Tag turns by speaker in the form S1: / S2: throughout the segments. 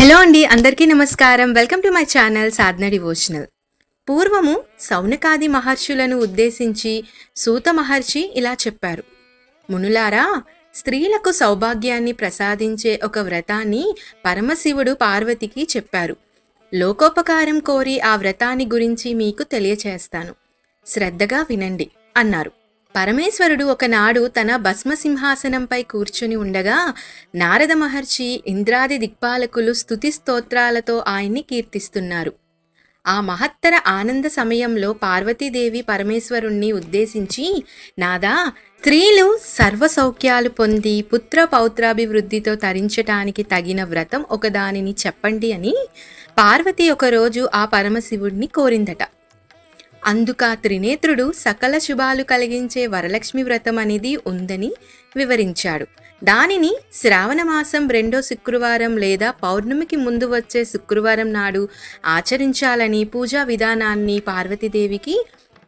S1: Hello అండి అందరికీ నమస్కారం. Welcome to my channel Sadhana devotional. పూర్వము సౌనకాది మహర్షులను ఉద్దేశించి సూత మహర్షి ఇలా చెప్పారు. మునులారా స్త్రీలకు సౌభాగ్యాన్ని ప్రసాదించే ఒక వ్రతాన్ని పరమశివుడు పార్వతికి చెప్పారు. లోకోపకారం కోరి ఆ వ్రతాన్ని గురించి మీకు తెలియచేస్తాను. శ్రద్ధగా వినండి అన్నారు. పరమేశ్వరుడు ఒకనాడు తన భస్మసింహాసనంపై కూర్చుని ఉండగా నారద మహర్షి ఇంద్రాది దిక్పాలకులు స్థుతి స్తోత్రాలతో ఆయన్ని కీర్తిస్తున్నారు. ఆ మహత్తర ఆనంద సమయంలో పార్వతీదేవి పరమేశ్వరుణ్ణి ఉద్దేశించి నాదా స్త్రీలు సర్వసౌఖ్యాలు పొంది పుత్ర పౌత్రాభివృద్ధితో తరించటానికి తగిన వ్రతం ఒకదానిని చెప్పండి అని పార్వతి ఒకరోజు ఆ పరమశివుడిని కోరిందట. అందుక త్రినేత్రుడు సకల శుభాలు కలిగించే వరలక్ష్మి వ్రతం అనేది ఉందని వివరించాడు. దానిని శ్రావణ మాసం రెండో శుక్రవారం లేదా పౌర్ణమికి ముందు వచ్చే శుక్రవారం నాడు ఆచరించాలని పూజా విధానాన్ని పార్వతీదేవికి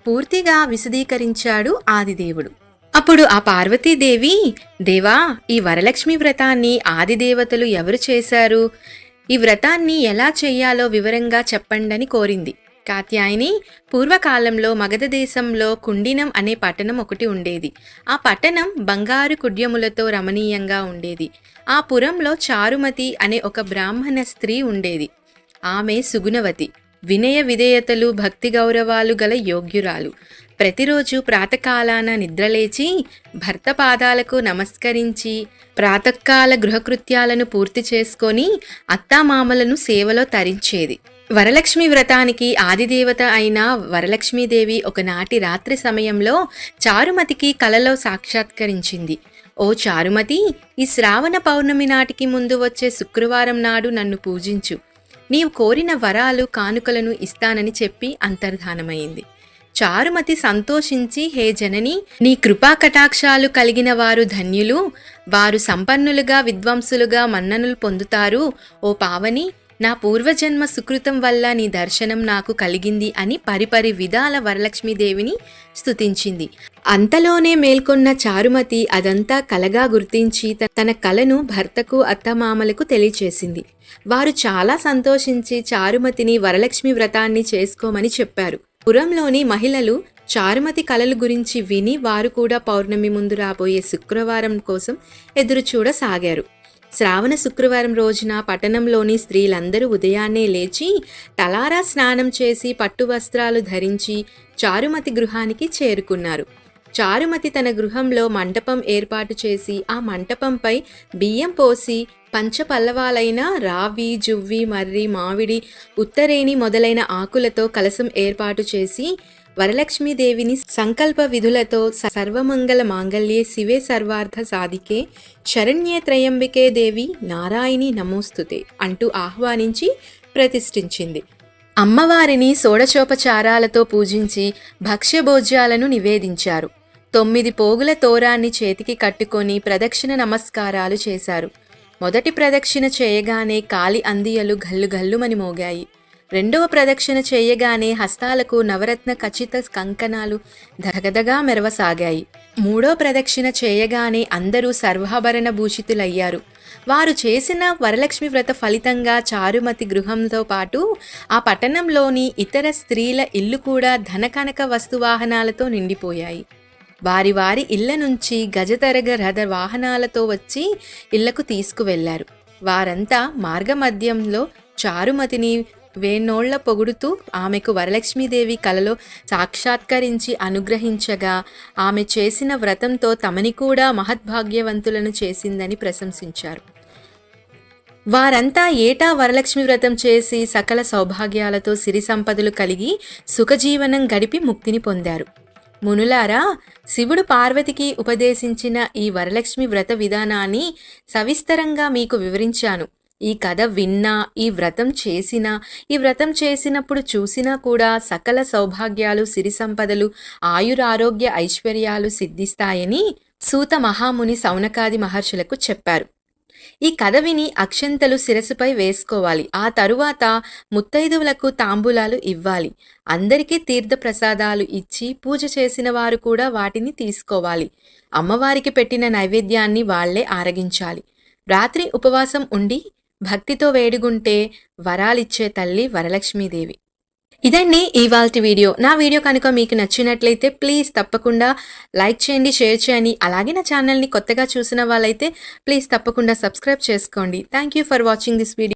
S1: పూర్తిగా విశదీకరించాడు ఆదిదేవుడు. అప్పుడు ఆ పార్వతీదేవి దేవా ఈ వరలక్ష్మి వ్రతాన్ని ఆదిదేవతలు ఎవరు చేశారు? ఈ వ్రతాన్ని ఎలా చేయాలో వివరంగా చెప్పండని కోరింది. కాత్యాయని పూర్వకాలంలో మగధ దేశంలో కుండినం అనే పట్టణం ఒకటి ఉండేది. ఆ పట్టణం బంగారు కుడ్యములతో రమణీయంగా ఉండేది. ఆ పురంలో చారుమతి అనే ఒక బ్రాహ్మణ స్త్రీ ఉండేది. ఆమె సుగుణవతి. వినయ విధేయతలు భక్తి గౌరవాలు గల యోగ్యురాలు. ప్రతిరోజు ప్రాతకాలాన నిద్రలేచి భర్త పాదాలకు నమస్కరించి ప్రాతకాల గృహకృత్యాలను పూర్తి చేసుకొని అత్తామామలను సేవలో తరించేది. వరలక్ష్మి వ్రతానికి ఆదిదేవత అయిన వరలక్ష్మీదేవి ఒకనాటి రాత్రి సమయంలో చారుమతికి కలలో సాక్షాత్కరించింది. ఓ చారుమతి ఈ శ్రావణ పౌర్ణమి నాటికి ముందు వచ్చే శుక్రవారం నాడు నన్ను పూజించు. నీవు కోరిన వరాలు కానుకలను ఇస్తానని చెప్పి అంతర్ధానమైంది. చారుమతి సంతోషించి హే జనని నీ కృపా కటాక్షాలు కలిగిన వారు ధన్యులు. వారు సంపన్నులుగా విద్వాంసులుగా మన్ననలు పొందుతారు. ఓ పావని నా పూర్వజన్మ సుకృతం వల్ల నీ దర్శనం నాకు కలిగింది అని పరిపరి విధాల వరలక్ష్మీదేవిని స్తుతించింది. అంతలోనే మేల్కొన్న చారుమతి అదంతా కలగా గుర్తించి త- తన కలను భర్తకు అత్తమామలకు తెలియచేసింది. వారు చాలా సంతోషించి చారుమతిని వరలక్ష్మి వ్రతాన్ని చేసుకోమని చెప్పారు. పురంలోని మహిళలు చారుమతి కళలు గురించి విని వారు కూడా పౌర్ణమి ముందు రాబోయే శుక్రవారం కోసం ఎదురుచూడసాగారు శ్రావణ శుక్రవారం రోజున పట్టణంలోని స్త్రీలందరూ ఉదయాన్నే లేచి తలారా స్నానం చేసి పట్టు వస్త్రాలు ధరించి చారుమతి గృహానికి చేరుకున్నారు. చారుమతి తన గృహంలో మంటపం ఏర్పాటు చేసి ఆ మంటపంపై బియ్యం పోసి పంచపల్లవాలైన రావి జువ్వి మర్రి మామిడి ఉత్తరేణి మొదలైన ఆకులతో కలసం ఏర్పాటు చేసి వరలక్ష్మీదేవిని సంకల్ప విధులతో సర్వమంగళ మాంగళ్యే శివే సర్వార్థ సాధికే శరణ్యే త్రయంబికే దేవి నారాయణి నమోస్తుతే అంటూ ఆహ్వానించి ప్రతిష్ఠించింది. అమ్మవారిని షోడశోపచారాలతో పూజించి భక్ష్యభోజ్యాలను నివేదించారు. తొమ్మిది పోగుల తోరాన్ని చేతికి కట్టుకొని ప్రదక్షిణ నమస్కారాలు చేశారు. మొదటి ప్రదక్షిణ చేయగానే కాలి అందియలు గల్లు గల్లుమని మోగాయి. రెండవ ప్రదక్షిణ చేయగానే హస్తాలకు నవరత్న ఖచ్చిత కంకణాలు దగదగా మెరవసాగాయి. మూడో ప్రదక్షిణ చేయగానే అందరూ సర్వాభరణ భూషితులయ్యారు. వారు చేసిన వరలక్ష్మి వ్రత ఫలితంగా చారుమతి గృహంతో పాటు ఆ పట్టణంలోని ఇతర స్త్రీల ఇల్లు కూడా ధనకనక వస్తువాహనాలతో నిండిపోయాయి. వారి వారి ఇళ్ళ నుంచి గజతరగ రథ వాహనాలతో వచ్చి ఇళ్ళకు తీసుకువెళ్ళారు. వారంతా మార్గమధ్యంలో చారుమతిని వేణోళ్ళ పొగుడుతూ ఆమెకు వరలక్ష్మీదేవి కలలో సాక్షాత్కరించి అనుగ్రహించగా ఆమె చేసిన వ్రతంతో తమని కూడా మహద్భాగ్యవంతులను చేసిందని ప్రశంసించారు. వారంతా ఏటా వరలక్ష్మి వ్రతం చేసి సకల సౌభాగ్యాలతో సిరి సంపదలు కలిగి సుఖజీవనం గడిపి ముక్తిని పొందారు. మునులారా శివుడు పార్వతికి ఉపదేశించిన ఈ వరలక్ష్మి వ్రత విధానాన్ని సవిస్తరంగా మీకు వివరించాను. ఈ కథ విన్నా ఈ వ్రతం చేసినా ఈ వ్రతం చేసినప్పుడు చూసినా కూడా సకల సౌభాగ్యాలు సిరి సంపదలు ఆయురారోగ్య ఐశ్వర్యాలు సిద్ధిస్తాయని సూత మహాముని సౌనకాది మహర్షులకు చెప్పారు. ఈ కథ విని అక్షంతలు శిరసుపై వేసుకోవాలి. ఆ తరువాత ముత్తైదువులకు తాంబూలాలు ఇవ్వాలి. అందరికీ తీర్థ ప్రసాదాలు ఇచ్చి పూజ చేసిన వారు కూడా వాటిని తీసుకోవాలి. అమ్మవారికి పెట్టిన నైవేద్యాన్ని వాళ్ళే ఆరగించాలి. రాత్రి ఉపవాసం ఉండి భక్తితో వేడుగుంటే వరాలిచ్చే తల్లి వరలక్ష్మీదేవి. ఇదండి ఇవాల్టి వీడియో. నా వీడియో కనుక మీకు నచ్చినట్లయితే ప్లీజ్ తప్పకుండా లైక్ చేయండి షేర్ చేయండి. అలాగే నా ఛానల్ని కొత్తగా చూసిన వాళ్ళైతే ప్లీజ్ తప్పకుండా సబ్స్క్రైబ్ చేసుకోండి. Thank you for watching this video.